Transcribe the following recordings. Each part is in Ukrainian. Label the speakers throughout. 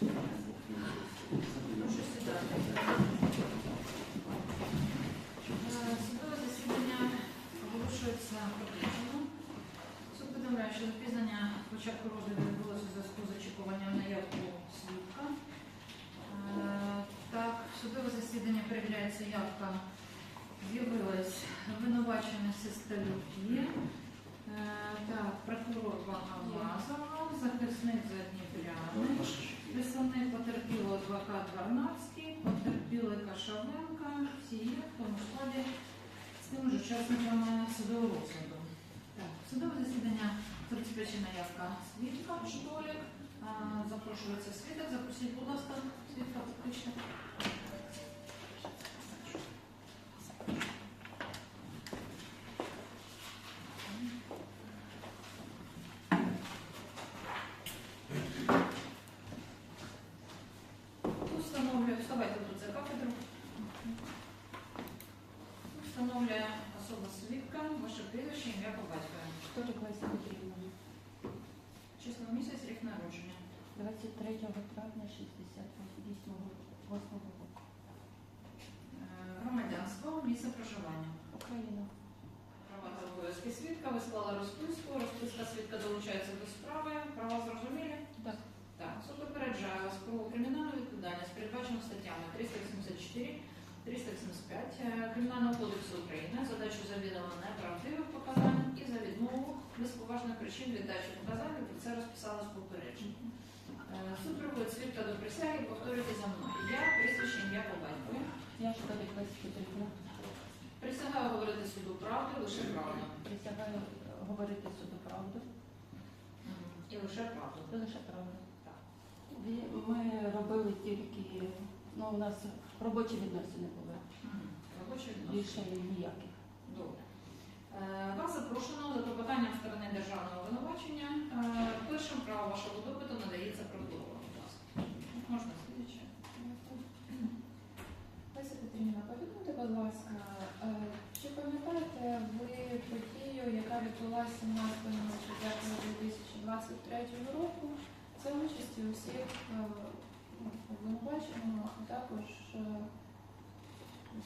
Speaker 1: Судове засідання оголошується продовженим. Суд що запізнення початку розгляду відбулося зв'язку з очікуванням наявку свідка. Е, Так, судове засідання перевіряється явка. З'явилась обвинувачена Сестелюки. Е, прокурор Багамазова, захисник Задніпряний. Представник потерпіло адвокат Варнавський, потерпіли Кашавенка, всі є в тому складі з тими ж учасниками судового розгляду. Судове засідання забезпечена явка свідка Штолік. Запрошується свідок. Запросіть, будь ласка, свідка покличте. Установлює, вставайте тут за кафедру. Встановлює особа свідка, ваше прізвище, ім'я по батькові.
Speaker 2: Хто Леся Петрівна?
Speaker 1: Число місяць, рік народження.
Speaker 2: 23 травня 68 року.
Speaker 1: Е, Громадянство, місце проживання.
Speaker 2: Україна.
Speaker 1: Права та обов'язки свідка. Ви склали розписку. Розписка свідка долучається до справи. Права зрозумілі?
Speaker 2: Так.
Speaker 1: Так, суд попереджає вас про кримінальну відповідальність, передбачену статтями 384, 385 е, Кримінального кодексу України завідомо неправдивих показань і за відмову без поважних причин від дачі показань. Про це розписали з попередження. Е, Суд приходить свідка до присяги, повторюйте за мною. Я прізвище ім'я по батькові.
Speaker 2: Я Леся
Speaker 1: Присягаю говорити суду правду, лише правду.
Speaker 2: Присягаю говорити суду правду.
Speaker 1: І лише правду.
Speaker 2: Це лише правда.
Speaker 1: Так.
Speaker 2: Ми робили тільки, ну у нас робочі відносини були.
Speaker 1: Мгм. Робоче відносини.
Speaker 2: Більше ніяких.
Speaker 1: Е, Вас запрошено за клопотанням сторони державного обвинувачення. Е, Першим право вашого допиту надається прокурору. Можна слідче.
Speaker 3: Леся Петрівна, повідомте, будь ласка, е, чи пам'ятаєте ви подію, яка відбулася 17.09.2023 року за участю усіх ну, а також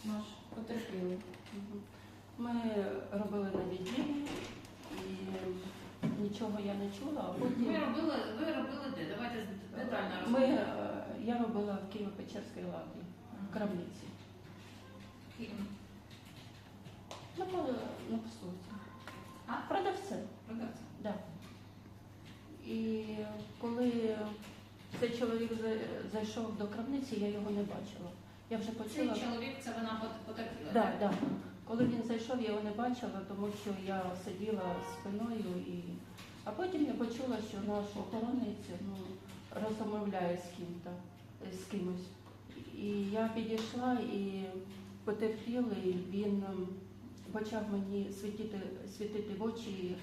Speaker 3: наш потерпілий?
Speaker 2: Ми робили на відділі і нічого я не чула, а
Speaker 1: Ви робили, ви робили де? Давайте детально
Speaker 2: ми, е, я робила в Києво-Печерській ладі, в Крамниці.
Speaker 1: Ким?
Speaker 2: На, по- на посуді.
Speaker 1: А?
Speaker 2: Продавцем.
Speaker 1: Продавця.
Speaker 2: Да. І коли цей чоловік за- зайшов до крамниці, я його не бачила. Я вже
Speaker 1: Цей чоловік, це вона пот- потерпіла?
Speaker 2: Да, да. Коли він зайшов, я його не бачила, тому що я сиділа спиною і. А потім я почула, що наш охоронець ну, розмовляє з ким-то, з кимось. І я підійшла і потерпілий, він ем, почав мені світити, світити в очі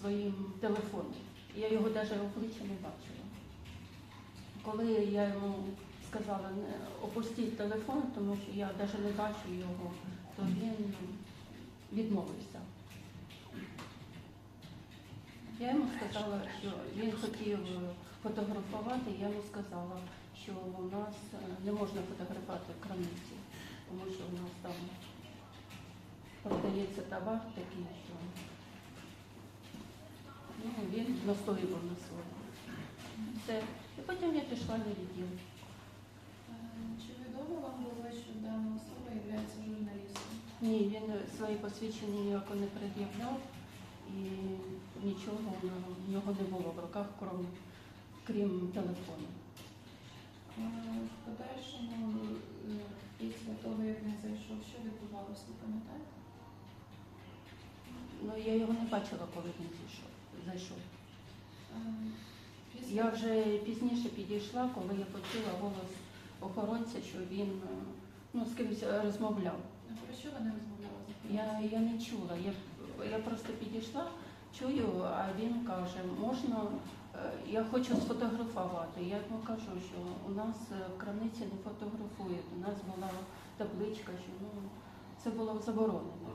Speaker 2: своїм телефоном. Я його навіть обличчя не бачила. Коли я йому сказала, опустіть телефон, тому що я навіть не бачу його, то він відмовився. Я йому сказала, що він хотів фотографувати, я йому сказала, що у нас е, не можна фотографувати в крамниці, тому що у нас там продається товар такий, що ну, він настоював на своєму. Все. І потім я пішла на відділ.
Speaker 3: Е, Чи відомо вам було, що дана особа є журналістом?
Speaker 2: Ні, він свої посвідчення ніяко не пред'являв і нічого в нього- не було в руках, крім, крім телефону.
Speaker 3: Е, В подальшому, е, після того, як він зайшов, що відбувалося, ви пам'ятаєте?
Speaker 2: Ну я його не бачила, коли він зайшов. зайшов.
Speaker 3: Е, після-
Speaker 2: Я вже пізніше підійшла, коли я почула голос охоронця, що він е, ну, з кимось розмовляв.
Speaker 3: А Про що вони розмовляли з
Speaker 2: Я, я не чула. Я, я просто підійшла, чую, а він каже, можна, е, я хочу сфотографувати. Я йому кажу, що у нас е, в крамниці не фотографують. У нас була табличка, що ну, це було заборонено.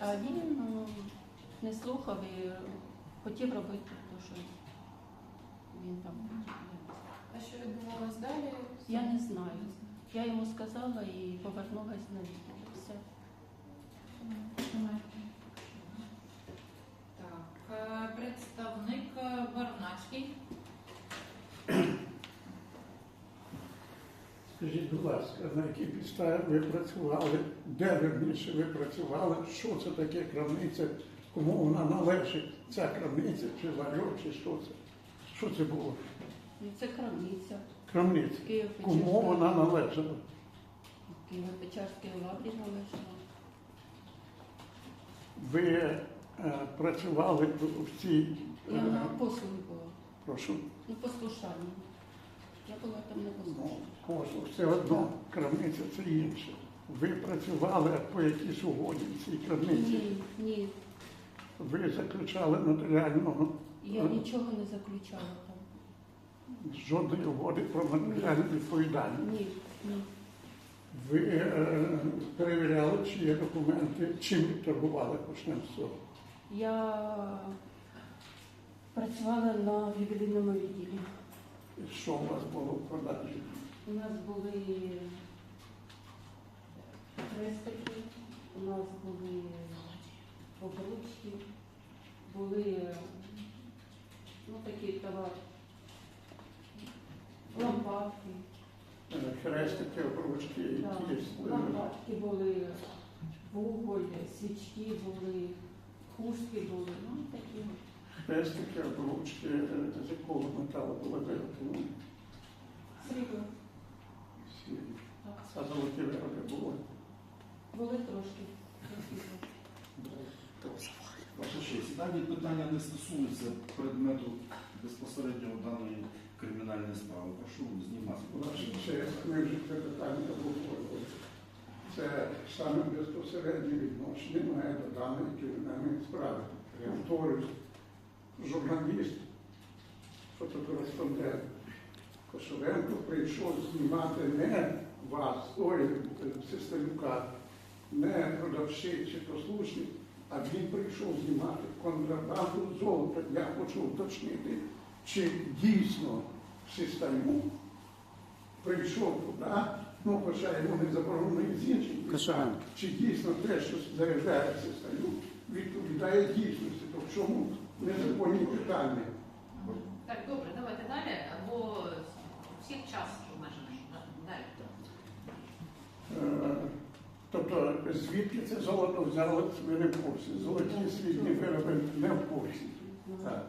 Speaker 2: А він ну, не слухав і хотів робити те, що він там хотів.
Speaker 3: А що рухалась далі?
Speaker 2: Я не знаю. Я йому сказала і повернулася на відео. Все.
Speaker 1: Так, е, представник е, Барнацький.
Speaker 4: Скажіть, будь ласка, на якій підставі ви працювали, де ви більше ви працювали, що це таке крамниця, кому вона належить, ця крамниця, чи ларьок, чи що це? Що це було?
Speaker 2: Ну, Це крамниця.
Speaker 4: Крамниця. Кому вона належала?
Speaker 2: Києво-Печерській лаврі належала.
Speaker 4: Ви е, працювали в цій
Speaker 2: Я
Speaker 4: е,
Speaker 2: на послуги була.
Speaker 4: прошу,
Speaker 2: Ну, послушання. Я була там на
Speaker 4: ну,
Speaker 2: послушанні.
Speaker 4: послуг, це одно, крамниця це інше. Ви працювали по якійсь угоді в цій крамниці.
Speaker 2: Ні, ні.
Speaker 4: Ви заключали нотаріального
Speaker 2: Я нічого не заключала там.
Speaker 4: Жодної угоди про матеріальну відповідальність.
Speaker 2: Ні, ні.
Speaker 4: Ви е, перевіряли, чи є документи, чим ви торгували почнемо з цього.
Speaker 2: Я працювала на ювелірному відділі.
Speaker 4: Що у вас було в продажі?
Speaker 2: У нас були хрестики, у нас були обручки, були ну, такі товар, лампадки.
Speaker 4: Е, Хрестики, обручки,
Speaker 2: Да.
Speaker 4: якісь е,
Speaker 2: Лампадки були, вуголь, свічки були, хустки були, ну такі.
Speaker 4: хрестики, обручки, е, з якого металу були виготовлені.
Speaker 2: Срібло.
Speaker 4: Всі. А золоті вироби були.
Speaker 2: Були трошки.
Speaker 5: Ваша честь, дані питання не стосуються предмету безпосередньо даної кримінальної справи. Прошу знімати.
Speaker 4: Ваша честь, ми це питання обговорювали. Це саме безпосереднє відношення має до даної кримінальної справи. Я журналіст, фотокореспондент Кошовенко прийшов знімати не вас, ой, е, не продавщик чи послушник, а він прийшов знімати контрабанду золота. Я хочу уточнити, чи дійсно Систалюк прийшов туди, ну хоча йому не заборонено з інших підстав, чи дійсно те, що заявляє Систалюк, відповідає дійсності, то в чому незаконні питання.
Speaker 1: Так, добре, давайте далі, бо всіх час обмежений. Да, Далі.
Speaker 4: Е, Тобто, звідки це золото взяли, ви не в курсі. Золоті світні вироби не в курсі. Так.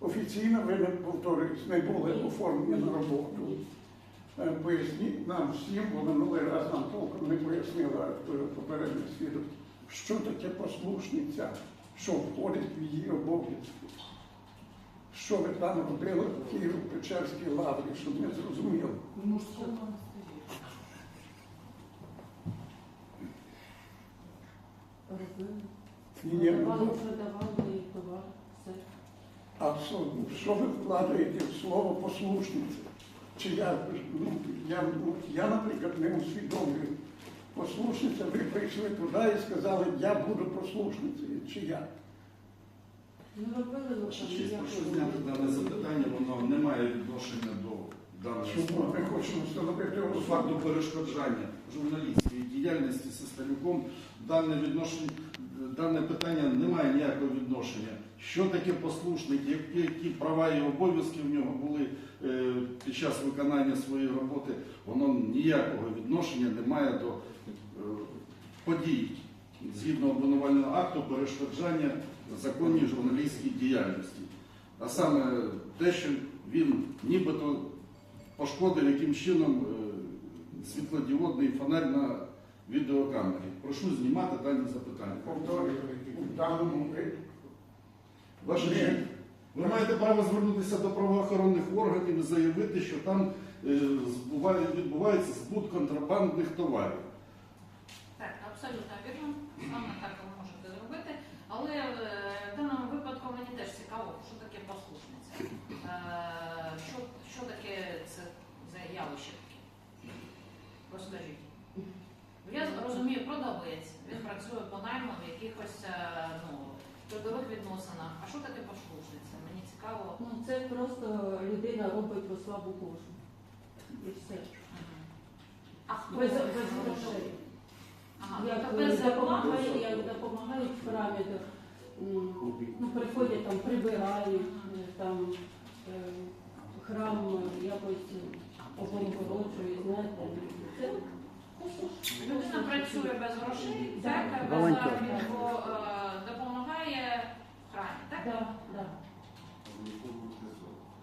Speaker 4: Офіційно ви не повторюсь, не були оформлені на роботу. Е, Поясніть нам всім, бо минулий раз нам толком не пояснила е, попередній свідок, що таке послушниця, що входить в її обов'язки. Що ви там робили в Києво-Печерській лаврі, щоб ми зрозуміли.
Speaker 2: Робили.
Speaker 4: Ні,
Speaker 2: Продавали,
Speaker 4: ну,
Speaker 2: продавали товар, все.
Speaker 4: А що, ви вкладаєте в слово послушниця? Чи я, ну, я, ну, я, наприклад, не усвідомлюю. Послушниця, ви прийшли туди і сказали, я буду послушницею, чи я?
Speaker 2: Ну, робили,
Speaker 5: дане запитання, воно не має відношення до даної
Speaker 4: Чому ми хочемо встановити
Speaker 5: факту перешкоджання журналістської діяльності Сесталюком дане відношення, дане питання не має ніякого відношення. Що таке послушник, які, права і обов'язки в нього були е, під час виконання своєї роботи, воно ніякого відношення не має до е, подій згідно обвинувального акту перешкоджання законній журналістській діяльності. А саме те, що він нібито пошкодив яким чином е, світлодіодний фонарь на відеокамері. Прошу знімати дані запитання.
Speaker 4: Повторюю, даному.
Speaker 5: Ваше честь, ви маєте право звернутися до правоохоронних органів і заявити, що там е, збуває- відбувається збут контрабандних товарів.
Speaker 1: Так, абсолютно вірно. Саме так ви можете зробити. Але е, в даному випадку мені теж цікаво, що таке послушниця. Е, Що, що таке це за явище таке? Розкажіть. Я розумію, продавець, він працює по найму в якихось е, ну, трудових відносинах. А що таке послушниця? Мені цікаво.
Speaker 2: Ну, це просто людина робить во славу Божу. І все.
Speaker 1: А хто
Speaker 2: Без, без грошей.
Speaker 1: Ага,
Speaker 2: Як
Speaker 1: тобто без зарплати.
Speaker 2: допомагають, як допомагають в храмі, то, м, ну, приходять там, прибирають, е, там е, храм якось облагороджують, знаєте. Це
Speaker 1: Людина працює без грошей, так, без
Speaker 6: Волонтер.
Speaker 1: заробітку, е, допомагає храмі, так?
Speaker 2: Да, да.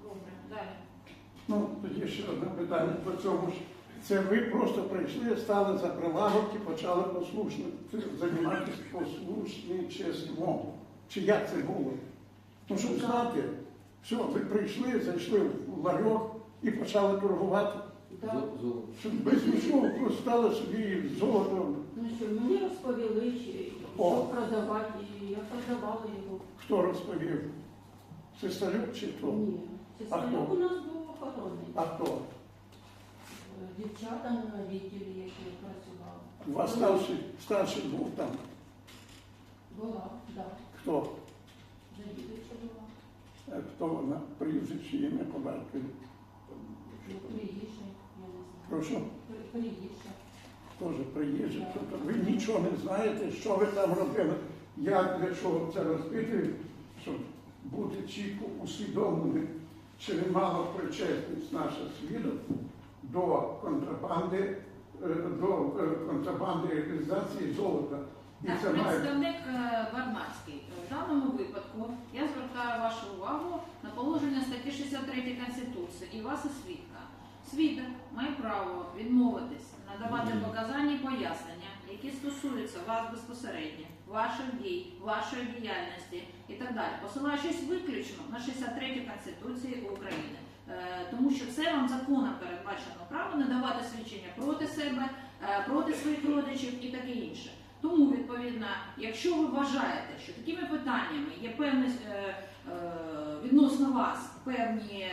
Speaker 1: Добре, далі.
Speaker 4: Ну, тоді ще одне питання по цьому ж. Це ви просто прийшли, стали за прилавок і почали послушно займатися послушничеством. Чи як це було? Ну, щоб знати, все, ви прийшли, зайшли в ларьок і почали торгувати. Щоб без нічого просто стали собі золотом.
Speaker 2: Ну що, мені розповіли, чи-
Speaker 4: О.
Speaker 2: що продавати, і я продавала його.
Speaker 4: Хто розповів? Сесталюк чи хто?
Speaker 2: Ні.
Speaker 4: А хто?
Speaker 2: Сестрюк у нас був охоронний.
Speaker 4: А хто?
Speaker 2: Е, Дівчата на відділі, які працювали.
Speaker 4: У вас старший, старший був там.
Speaker 2: Була, так.
Speaker 4: Хто?
Speaker 2: Завідувача була.
Speaker 4: Е, Хто вона? Прізвище ім'я по батькові.
Speaker 2: Ну, приїжджа.
Speaker 4: Прошу. Теж приїжджа. Ви нічого не знаєте, що ви там робили. Я для чого це розпитую, щоб бути чітко усвідомленим, чи немало причетність наша свідок до контрабанди, е, до е, контрабанди реалізації золота. І
Speaker 1: Так,
Speaker 4: це
Speaker 1: представник е, Варнацький. В даному випадку я звертаю вашу увагу на положення статті 63 Конституції і вас свідка. Свідок має право відмовитись надавати показання і пояснення, які стосуються вас безпосередньо, ваших дій, вашої діяльності і так далі, посилаючись виключно на 63 Конституції України. Е, Тому що це вам законом передбачено право не давати свідчення проти себе, е, проти своїх родичів і таке інше. Тому, відповідно, якщо ви вважаєте, що такими питаннями є певні е, відносно вас певні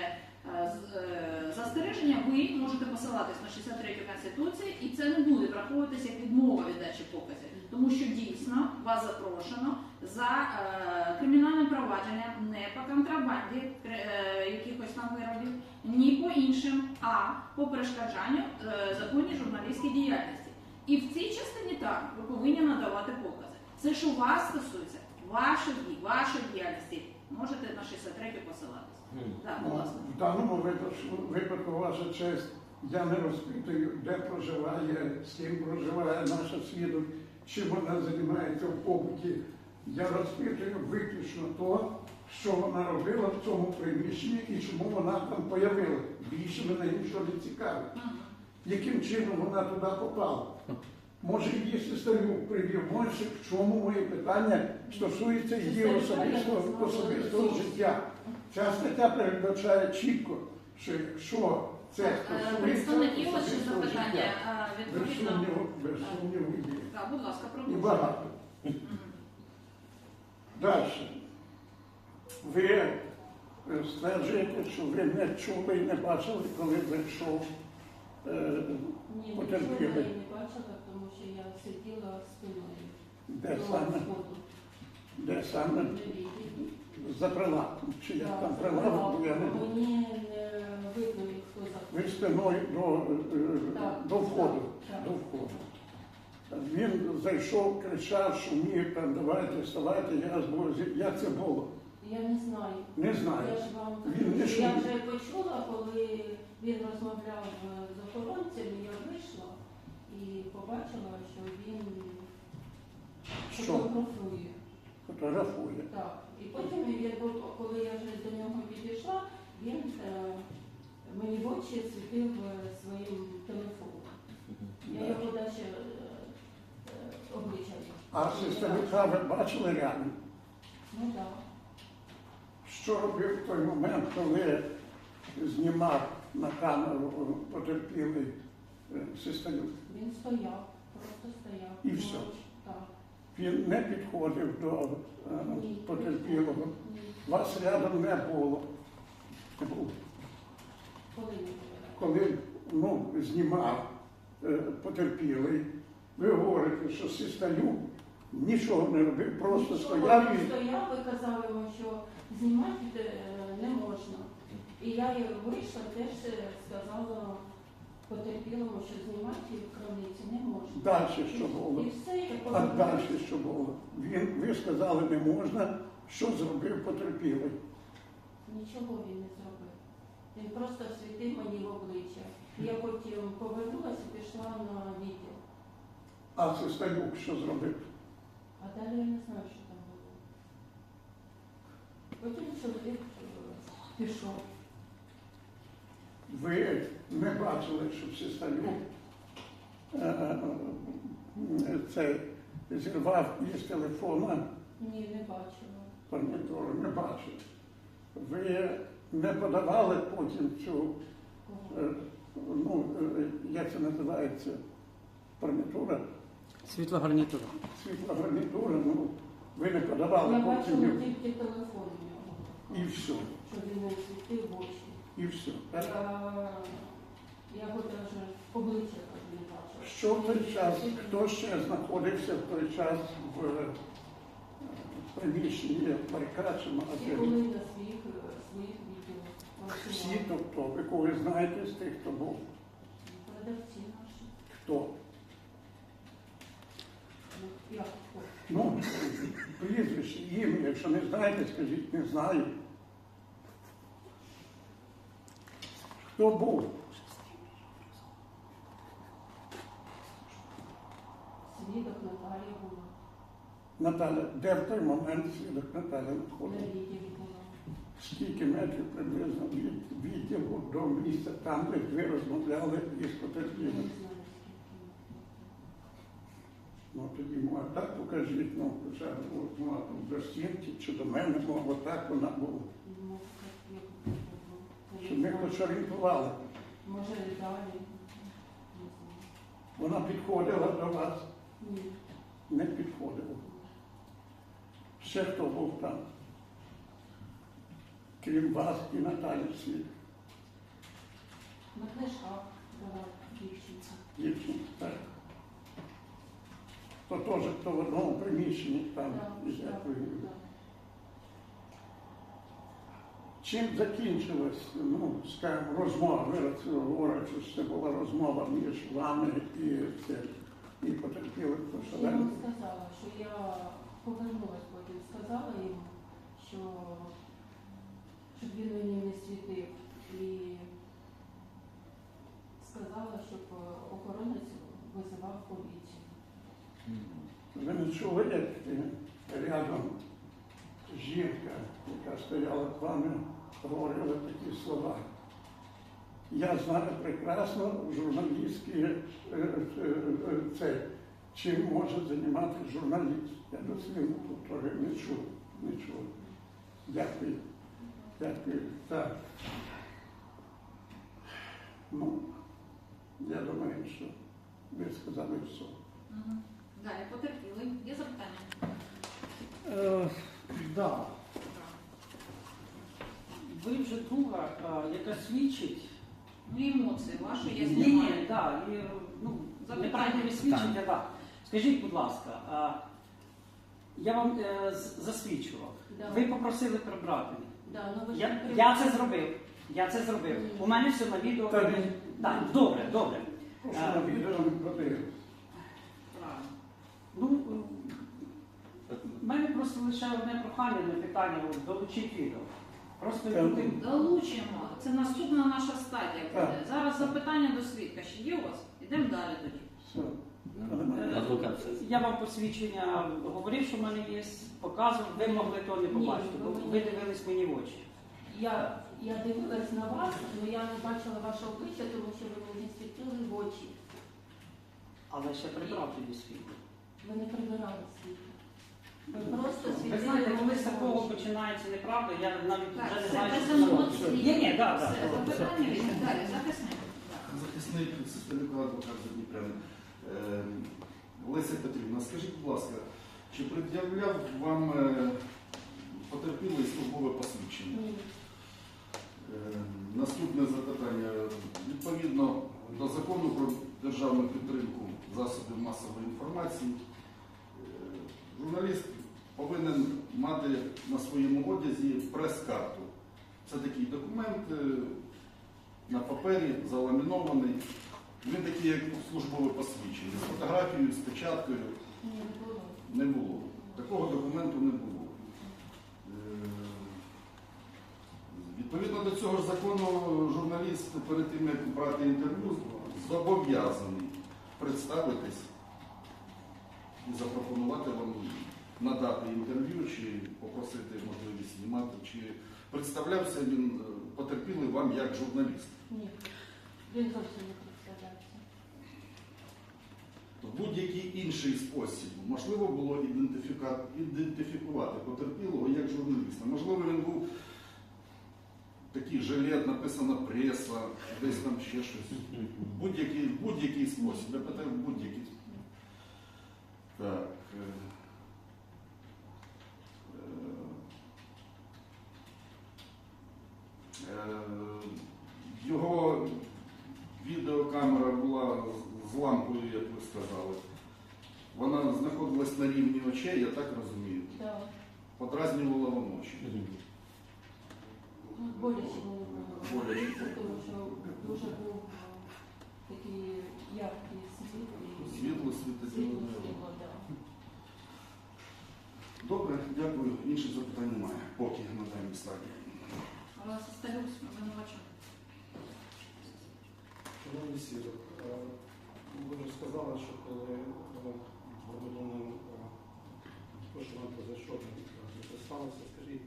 Speaker 1: застереження, ви можете посилатись на 63 Конституції, і це не буде враховуватися як відмова від дачі показів, тому що дійсно вас запрошено за е, кримінальним провадженням не по контрабанді е, якихось там виробів, ні по іншим, а по перешкоджанню е, законній журналістській діяльності. І в цій частині так ви повинні надавати покази. Це що вас стосується, дій, вашої діяльності, можете на 63 посилатися. Так, будь
Speaker 4: Ну,
Speaker 1: ласка.
Speaker 4: В даному випадку, випадку, ваша честь, я не розпитую, де проживає, з ким проживає наша свідок, чим вона займається в побуті. Я розпитую виключно то, що вона робила в цьому приміщенні і чому вона там появилася. Більше мене нічого не цікавить. Яким чином вона туди попала? Може, її сестрю привів, може, в чому моє питання стосується її особистого, особистого життя. Ця стаття передбачає чітко, що якщо це
Speaker 1: Так, е,
Speaker 4: стосується
Speaker 1: Представник є ще запитання?
Speaker 4: Без
Speaker 1: Відповідно.
Speaker 4: сумніву, без сумніву є.
Speaker 1: Так, будь ласка,
Speaker 4: І
Speaker 1: продовжуйте.
Speaker 4: багато. Далі. Ви е, стверджуєте, що ви не чули і не бачили, коли зайшов. е,
Speaker 2: Ні, нічого
Speaker 4: Потерпіли.
Speaker 2: я не бачила, тому що я сиділа спиною.
Speaker 4: Де
Speaker 2: до
Speaker 4: саме?
Speaker 2: входу.
Speaker 4: Де саме?
Speaker 2: Відділі.
Speaker 4: За прилавком. Чи як там прилавок, я не
Speaker 2: Мені не видно, хто
Speaker 4: Ви
Speaker 2: заходить.
Speaker 4: спиною до, е,
Speaker 2: Так,
Speaker 4: до входу.
Speaker 2: так,
Speaker 4: До
Speaker 2: так.
Speaker 4: входу. Він зайшов, кричав, шумів, там, давайте, вставайте, я збою. Як це було?
Speaker 2: Я не знаю.
Speaker 4: Не
Speaker 2: Я
Speaker 4: знаю.
Speaker 2: ж вам
Speaker 4: Він не
Speaker 2: я
Speaker 4: шумів.
Speaker 2: вже почула, коли він розмовляв е, з охоронцем, я вийшла і побачила, що він
Speaker 4: Що?
Speaker 2: фотографує.
Speaker 4: Фотографує.
Speaker 2: Так. І потім, я, коли я вже до нього підійшла, він е, мені в очі світив е, своїм телефоном. Я його далі е, обличчя.
Speaker 4: А сестрика ви бачили реально?
Speaker 2: Ну так.
Speaker 4: Що робив в той момент, коли знімав на камеру потерпілий е.
Speaker 2: Він стояв, просто стояв.
Speaker 4: І все? Він не підходив до е, потерпілого. Вас рядом не було.
Speaker 2: Коли
Speaker 4: ну, знімав е, потерпілий, ви говорите, що Сісталюк нічого не робив, просто
Speaker 2: Нічого,
Speaker 4: стояв і
Speaker 2: стояв і казав йому, що знімати е, не можна. І я вийшла, теж сказала потерпілому, що знімати в крамниці не можна.
Speaker 4: Далі що було?
Speaker 2: І все, я
Speaker 4: А далі що було? Він, ви сказали, не можна. Що зробив потерпілий?
Speaker 2: Нічого він не зробив. Він просто світив мені в обличчя. Я потім повернулася і пішла на відділ.
Speaker 4: А Сесталюк що зробив?
Speaker 2: А далі я не знаю, що там було. Потім чоловік е, пішов.
Speaker 4: Ви не бачили, що Сесталюк е, е, е, це зірвав із телефона
Speaker 2: Ні, не бачила.
Speaker 4: гарнітуру, не бачили. Ви не подавали потім цю, е, ну, е, як це називається, гарнітура,
Speaker 6: Світла гарнітура.
Speaker 4: світла гарнітура, ну, ви не подавали
Speaker 2: Я
Speaker 4: потім
Speaker 2: бачила тільки телефон
Speaker 4: і все,
Speaker 2: що він не світив в очі.
Speaker 4: І все.
Speaker 2: Я, я навіть обличчя не бачила.
Speaker 4: Що в той час, хто ще знаходився в той час в е, приміщенні ларька чи магазину?
Speaker 2: е.
Speaker 4: Всі, тобто, ви когось знаєте з тих, хто був?
Speaker 2: Продавці наші.
Speaker 4: Хто?
Speaker 2: Ну, хто?
Speaker 4: Ну, прізвище, ім'я, якщо не знаєте, скажіть, не знаю. Хто був?
Speaker 2: Свідок Наталія була.
Speaker 4: Наталя, де в той момент свідок Наталя
Speaker 2: була.
Speaker 4: Скільки метрів приблизно від відділу до місця там, де ви розмовляли із потерпілим? Ну тоді може так покажіть, ну хоча ну, до стінки чи до мене, мов отак вона була.
Speaker 2: Ну, як- як це було. Я
Speaker 4: Щоб
Speaker 2: не
Speaker 4: ми
Speaker 2: знаю.
Speaker 4: хоч.
Speaker 2: Може знаю.
Speaker 4: Вона підходила до вас,
Speaker 2: Ні.
Speaker 4: не підходила. Ще хто був там? Крім вас і Наталі світ,
Speaker 2: На книжках була дівчинка.
Speaker 4: дівчинка, так. То теж хто в одному приміщенні там,
Speaker 2: так,
Speaker 4: якою.
Speaker 2: так.
Speaker 4: Чим закінчилась, ну, скажімо, розмова? Ви говорите, що це була розмова між вами і, це, і потерпілим
Speaker 2: Я йому сказала, що я повернулась потім, сказала йому, що щоб він мені не світив. І сказала, щоб охоронець визивав поліцію.
Speaker 4: Ви не чули, як рядом жінка, яка стояла з вами, говорила такі слова. Я знаю прекрасно журналістські е, е, е, це, чим може займатися журналіст. Я дослівно повторюю, не чув, не чув. Дякую. Дякую. Так. Ну, я думаю, що ви сказали все.
Speaker 1: Далі потерпіли. Є запитання?
Speaker 6: Да. Ви вже друга, е, яка свідчить.
Speaker 1: Ну, емоції ваші, я
Speaker 6: Ні, ні,
Speaker 1: знімаю.
Speaker 6: да, і, ну, неправильне свідчення, так. Скажіть, будь ласка, а, я вам е, з- засвідчував.
Speaker 2: Да.
Speaker 6: Ви попросили прибрати.
Speaker 2: Да, ну ви ж
Speaker 6: Я,
Speaker 2: не
Speaker 6: я це зробив. Я це зробив. У мене все на відео.
Speaker 4: Та ні.
Speaker 6: Так, добре, добре.
Speaker 4: Прошу на відео не.
Speaker 1: Правильно.
Speaker 6: Ну, в мене просто лише одне прохання на питання, от, долучіть відео. Просто люди-
Speaker 1: Долучимо. Це наступна наша стадія буде.
Speaker 4: Так.
Speaker 1: Зараз запитання до свідка. Ще є у вас? Ідемо далі тоді.
Speaker 4: Все.
Speaker 6: Е,
Speaker 7: Адвокат.
Speaker 6: Я вам посвідчення говорив, що в мене є, показував, ви могли то не побачити, бо
Speaker 2: ви
Speaker 6: ви дивились мені в очі.
Speaker 2: Я, я дивилась на вас, але я не бачила ваше обличчя, тому що ви мені світили в очі.
Speaker 6: Але ще прибрав тоді світло.
Speaker 2: Ви не прибирали світло. Просто.
Speaker 6: Ви знаєте, коли з такого починається неправда, я навіть
Speaker 1: Так,
Speaker 6: вже не знаю, що сказати. Ні, ні, да, да.
Speaker 1: Все, запитання є. Далі, захисник.
Speaker 5: Захисник Сестелюка адвокат Задніпряний. Е, Леся Петрівна, скажіть, будь ласка, чи пред'являв вам е, потерпілий службове посвідчення? Е, Наступне запитання. Відповідно до закону про державну підтримку засобів масової інформації, е, журналіст повинен мати на своєму одязі прес-карту. Це такий документ е, на папері, заламінований. Він такий, як службове посвідчення, з фотографією, з печаткою.
Speaker 2: Не було.
Speaker 5: Такого документу не було. Е, Відповідно до цього ж закону, журналіст перед тим, як брати інтерв'ю, зобов'язаний представитись і запропонувати вам надати інтерв'ю чи попросити можливість знімати, чи представлявся він е, потерпілий вам як журналіст.
Speaker 2: Ні. Він зовсім не представлявся.
Speaker 5: В будь-який інший спосіб можливо було ідентифікувати потерпілого як журналіста. Можливо, він був такий жилет, написана преса, десь там ще щось. В будь-який, будь-який спосіб. Я питаю в будь-який. Так. відеокамера була з- з лампою, як ви сказали. Вона знаходилась на рівні очей, я так розумію.
Speaker 2: Да.
Speaker 5: Подразнювала вам очі.
Speaker 2: Ну, боляче було.
Speaker 5: Боляче.
Speaker 2: Тому що дуже був е, такий яркий світ. і
Speaker 5: Світло світить.
Speaker 2: Світло, світло, да.
Speaker 5: Добре, дякую. Інших запитань немає. Поки на даній стадії.
Speaker 1: Вас Сталюк обвинувачений.
Speaker 7: Шановний свідок, е, ви вже сказали, що коли громадянин Пошиванко зайшов не представився, скажіть,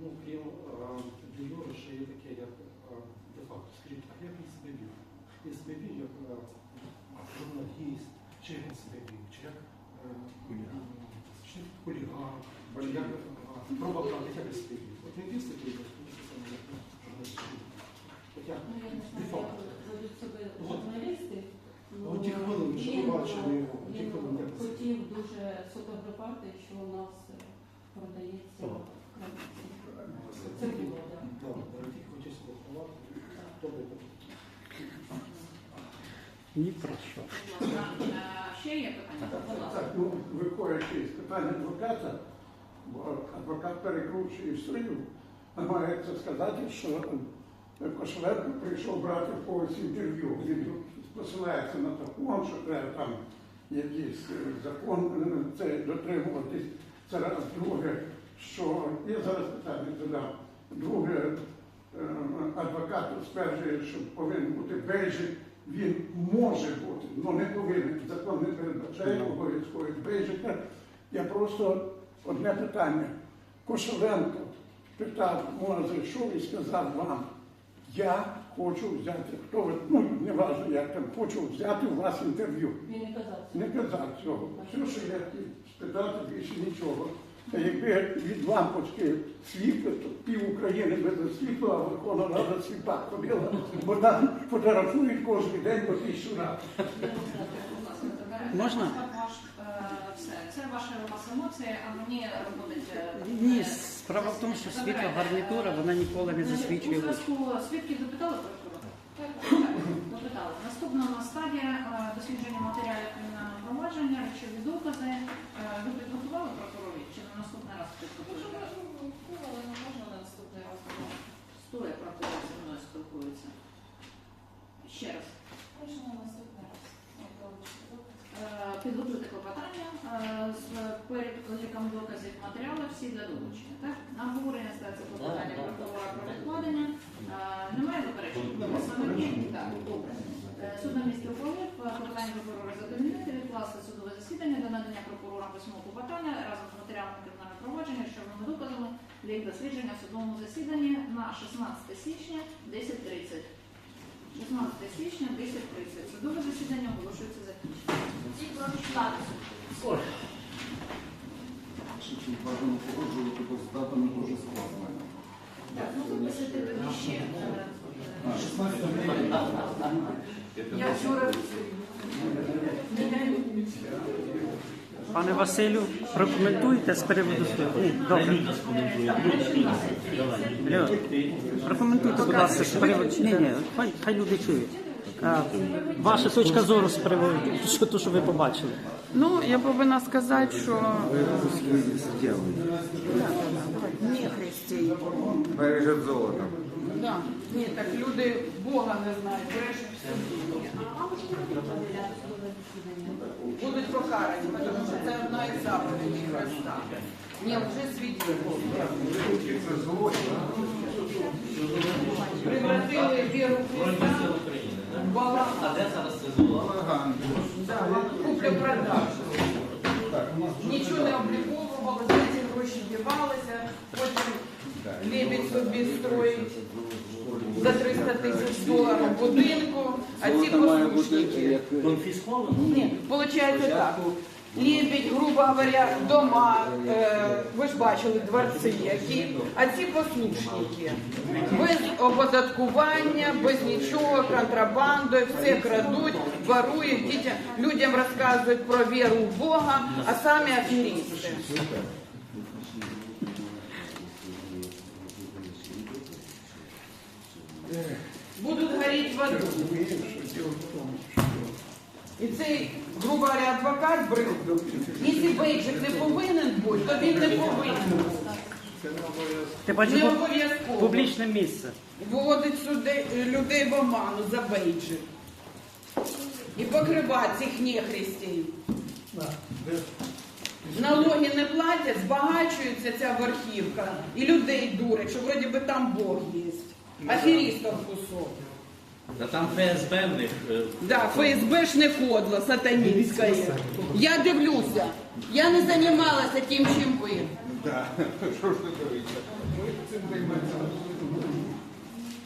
Speaker 7: ну крім Дюйора, ще є таке, як е, де-факто, скажіть, а як він себе вів? Він себе вів як е, журналіст, чи він себе вів, чи як чи як хуліган, чи як провокатор, як він себе вів? От він вів себе вів, як журналіст. От як?
Speaker 2: Ну,
Speaker 7: Де-факто.
Speaker 2: як ведуть себе
Speaker 7: От.
Speaker 2: Журналісти. Ну,
Speaker 7: От ті хвилини, що ви
Speaker 2: він,
Speaker 7: бачили його,
Speaker 2: е,
Speaker 7: ті
Speaker 2: Він
Speaker 7: хвилини,
Speaker 2: хотів дуже сфотографувати, що у нас е, продається в крамниці. Це було, так.
Speaker 7: Хотів
Speaker 6: Ні про що.
Speaker 1: Е, Ще є питання? Будь ласка.
Speaker 4: Так, ну, виходячи з питання адвоката, бо адвокат перекручує історію, намагається сказати, що е, Кошеленко прийшов брати в когось інтерв'ю. Він посилається на закон, що треба там якийсь е, закон е, це дотримуватись. Це раз. Друге, що я зараз питання задам. Друге, е, адвокат стверджує, що повинен бути бейджик. Він може бути, але не повинен. Закон не передбачає обов'язково бейджика. Я просто одне питання. Кошеленко питав, може, зайшов і сказав вам, я хочу взяти, хто ви, ну не важливо, як там, хочу взяти у вас інтерв'ю.
Speaker 2: Він не казав.
Speaker 4: Не казав цього. Все, що я хотів спитати, більше нічого. Та якби від лампочки світло, то пів України без світла, а Верховна Рада сліпа ходила, бо там фотографують кожен день по тисячу
Speaker 1: тепер
Speaker 6: Можна?
Speaker 1: Все. Це ваші у вас емоції, а мені будуть... е,
Speaker 6: Ні,
Speaker 1: е,
Speaker 6: справа в тому, що світла гарнітура, вона ніколи не засвічує.
Speaker 1: У зв'язку свідків допитали прокурора? Так, допитали. Наступна у нас стадія е, дослідження матеріалів кримінального провадження, речові докази. Ви підготували прокурові чи на наступний раз підготуєте? Стоя прокурор зі мною спілкується. Ще раз. Е, Підготуйте клопотання е, з переліком доказів матеріалів всі для долучення. Так? На обговорення ставиться клопотання прокурора про відкладення. Е, Немає заперечень? Так, добре. Е, Суд на місці ухвалив клопотання прокурора задовольнити, відкласти судове засідання до надання прокурора письмового клопотання разом з матеріалами кримінального провадження, речовими доказами для їх дослідження в судовому засіданні на 16 січня 10.30. 16 січня 10.30. Судове засідання оголошується закінченим.
Speaker 5: Чи бажано погоджувати, бо з датами дуже складно.
Speaker 1: Так, ну виписати тоді ще. е,
Speaker 5: А, 16
Speaker 1: Я вчора
Speaker 6: Пане Василю, прокоментуйте з приводу. Добре. Прокоментуйте, будь ласка, з приводу. Ні, ні, хай, хай люди чують. Ваша точка зору з приводу, що, то, що ви побачили.
Speaker 3: Ну, я повинна сказати, що
Speaker 8: Бережет золото.
Speaker 3: да. ні, так люди Бога не знають, брешуть собі. Будуть покарані, тому що це одна із заповідей Христа. Ні, вже свідчили. Превратили віру Христа.
Speaker 9: А де зараз це золото?
Speaker 3: Да, куплю-продажу. Нічого не обліковували, ці гроші дівалися, потім лебідь собі строїть за 300 тисяч доларів будинку, а ці послушники.
Speaker 9: Конфісковано?
Speaker 3: Ні, виходить так. Лебідь, грубо говоря, дома, е, ви ж бачили дворці які, а ці послушники. Без оподаткування, без нічого, контрабандою, все крадуть, ворують, дітям, людям розказують про віру в Бога, а самі аферісти. Будуть горіти в аду. І цей, грубо говоря, адвокат брив. Якщо бейджик не повинен бути, то він не повинен.
Speaker 6: Ти
Speaker 3: Не
Speaker 6: бачиш
Speaker 3: обов'язково.
Speaker 6: публічне місце.
Speaker 3: Вводить сюди людей в оману за бейджик. І покривати цих нехрестів. Налоги не платять, збагачується ця верхівка. І людей дурять, що вроді би там Бог є. Аферістов кусок.
Speaker 9: Та там ФСБ в них. е,
Speaker 3: Да, ФСБшне кодло сатанінське. Я дивлюся. Я не займалася тим, чим ви.
Speaker 8: Що ж ти говорите?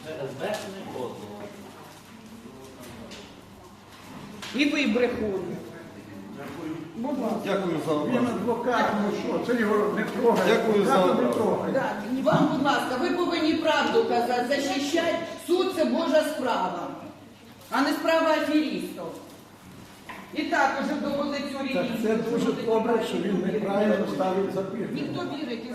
Speaker 9: ФСБ не.
Speaker 3: І ви брехун. Будь ласка.
Speaker 5: Дякую за
Speaker 4: Він адвокат, ну що, це його не трогає.
Speaker 5: Дякую за
Speaker 4: не трогає.
Speaker 3: Да. Вам, будь ласка, ви повинні правду казати, захищати. Суд це Божа справа, а не справа аферістів. І так уже довели цю
Speaker 4: Так це дуже добре, що він неправильно ставить запитання.
Speaker 3: Ніхто вірить.